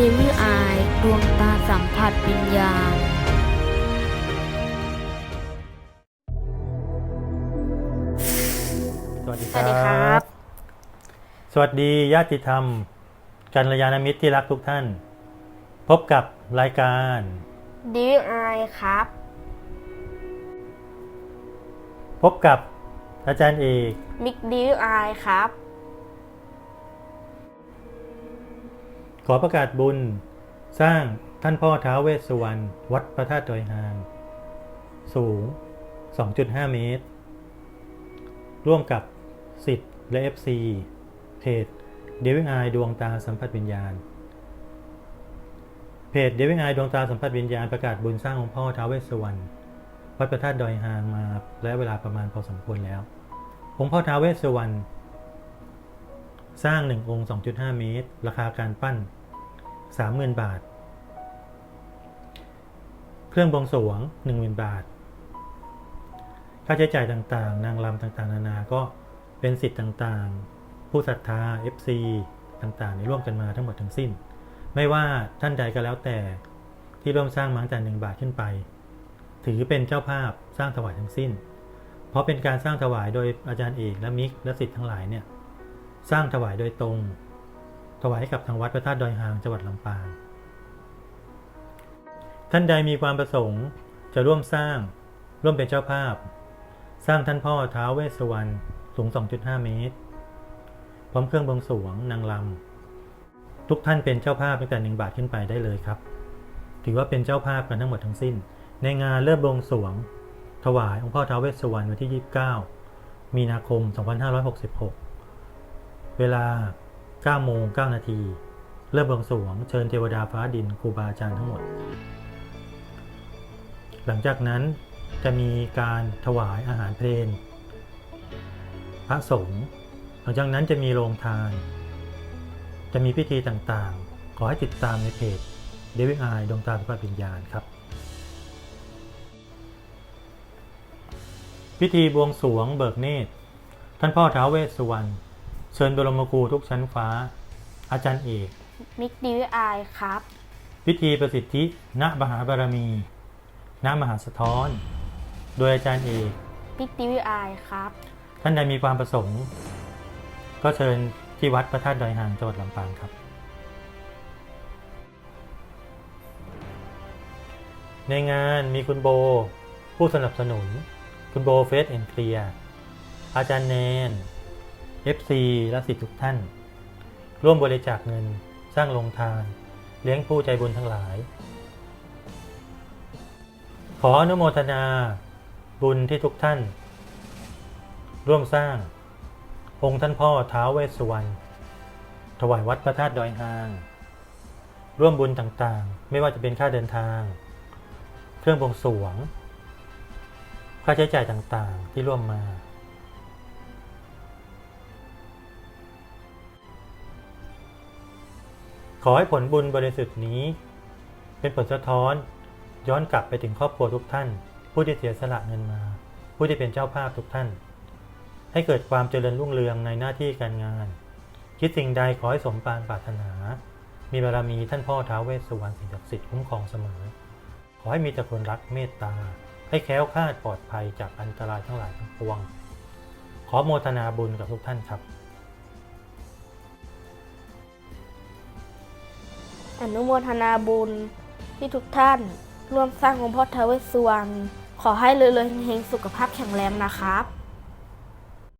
ดวิลอายดวงตาสัมผัสวิญญาณสวัสดีสวัสดีครับสวัสดีญาติธรรม กัลยาณมิตรที่รักทุกท่าน พบกับรายการดิวิลอายครับ พบกับอาจารย์เอก มิกดิวิลอายครับ อประกาศบุญ สร้างท่านพ่อท้าวเวสสุวรรณวัดพระธาตุดอยหาง สูง 2.5 เมตร ร่วมกับสิทธิ์และ FC เพจเดวิงไอดวงตาสัมผัสวิญญาณ เพจเดวิงไอดวงตาสัมผัสวิญญาณประกาศบุญสร้างองค์พ่อท้าวเวสสุวรรณวัดพระธาตุดอยหางมาและเวลาประมาณพอสมควรแล้ว องค์พ่อท้าวเวสสุวรรณสร้างหนึ่งองค์ 2.5 เมตร ราคาการปั้น 30,000 บาท เครื่องบวงสรวง 10,000 บาท ค่าใช้จ่ายต่างๆ นางรำต่างๆ นานา ก็เป็นสิทธิ์ต่างๆ ผู้ศรัทธา FC ต่างๆในร่วมกันมาทั้งหมดทั้งสิ้น ไม่ว่าท่านใดก็แล้วแต่ที่ร่วมสร้างมังแต่หนึ่งบาทขึ้นไป ถือเป็นเจ้าภาพสร้างถวายทั้งสิ้น เพราะเป็นการสร้างถวายโดยอาจารย์เอกและมิกและสิทธิ์ทั้งหลายเนี่ยสร้างถวายโดยตรง ถวายให้กับทางวัดพระธาตุดอยหางจังหวัดลำปาง ท่านใดมีความประสงค์จะร่วมสร้างร่วมเป็นเจ้าภาพ สร้างท่านพ่อท้าวเวสสวรรณสูง 2.5 เมตร พร้อมเครื่องบวงสรวงนางลำทุกท่านเป็นเจ้าภาพตั้งแต่หนึ่งบาทขึ้นไปได้เลยครับ ถือว่าเป็นเจ้าภาพกันทั้งหมดทั้งสิ้น ในงานเริ่มบวงสรวง ถวายองค์พ่อท้าวเวสสวรรณวันที่ 29 มีนาคม 2566 เวลา 9โมง9นาที เริ่มบวงสรวงเชิญเทวดาฟ้าดินครูบาอาจารย์ทั้งหมด หลังจากนั้นจะมีการถวายอาหารเพลนพระสงฆ์หลังจากนั้นจะมีโรงทาน จะมีพิธีต่างๆ ขอให้ติดตามในเพจเดวิดไอดวงตาสุภาพวิญญาณครับ พิธีบวงสรวงเบิกเนตร ท่านพ่อท้าวเวสสุวรรณ เชิญบรมครูทุกชั้นฟ้า อาจารย์เอก มิกดิวิลอายครับ พิธีประสิทธิณมหาบารมี ณมหาสะท้อน โดยอาจารย์เอก มิกดิวิลอายครับ ท่านใดมีความประสงค์ ก็เชิญที่วัดพระธาตุดอยหางจังหวัดลำปางครับ ในงานมีคุณโบ ผู้สนับสนุน คุณโบเฟสแอนเคลียอาจารย์แนน FC และสิทธิทุกท่าน ร่วมบริจาคเงินสร้างโรงทาน เลี้ยงผู้ใจบุญทั้งหลาย ขออนุโมทนา บุญที่ทุกท่าน ร่วมสร้าง องค์ท่านพ่อท้าวเวสสุวรรณถวายวัดพระธาตุดอยหาง ร่วมบุญต่างๆ ไม่ว่าจะเป็นค่าเดินทาง เครื่องบวงสรวง ค่าใช้จ่ายต่างๆที่ร่วมมา ขอให้ผลบุญบริสุทธิ์นี้ เป็นผลสะท้อน ย้อนกลับไปถึงครอบครัวทุกท่าน ผู้ที่เสียสละเงินมา ผู้ที่เป็นเจ้าภาพทุกท่าน ให้เกิดความเจริญรุ่งเรืองในหน้าที่การงาน คิดสิ่งใดขอให้สมปรารปรารถนา มีบารมีท่านพ่อท้าวเวสสุวรรณสิ่งศักดิ์สิทธิ์คุ้มครองเสมอ ขอให้มีแต่คนรักเมตตา ให้แค้วคลาดปลอดภัยจากอันตรายทั้งหลายทั้งปวง ขอโมทนาบุญกับทุกท่านครับ อนุโมทนาบุญที่ทุกท่าน ร่วมสร้างองค์พ่อทาวเวสสวรรณขอให้เรื่อยๆเฮงๆสุขภาพแข็งแรงนะครับ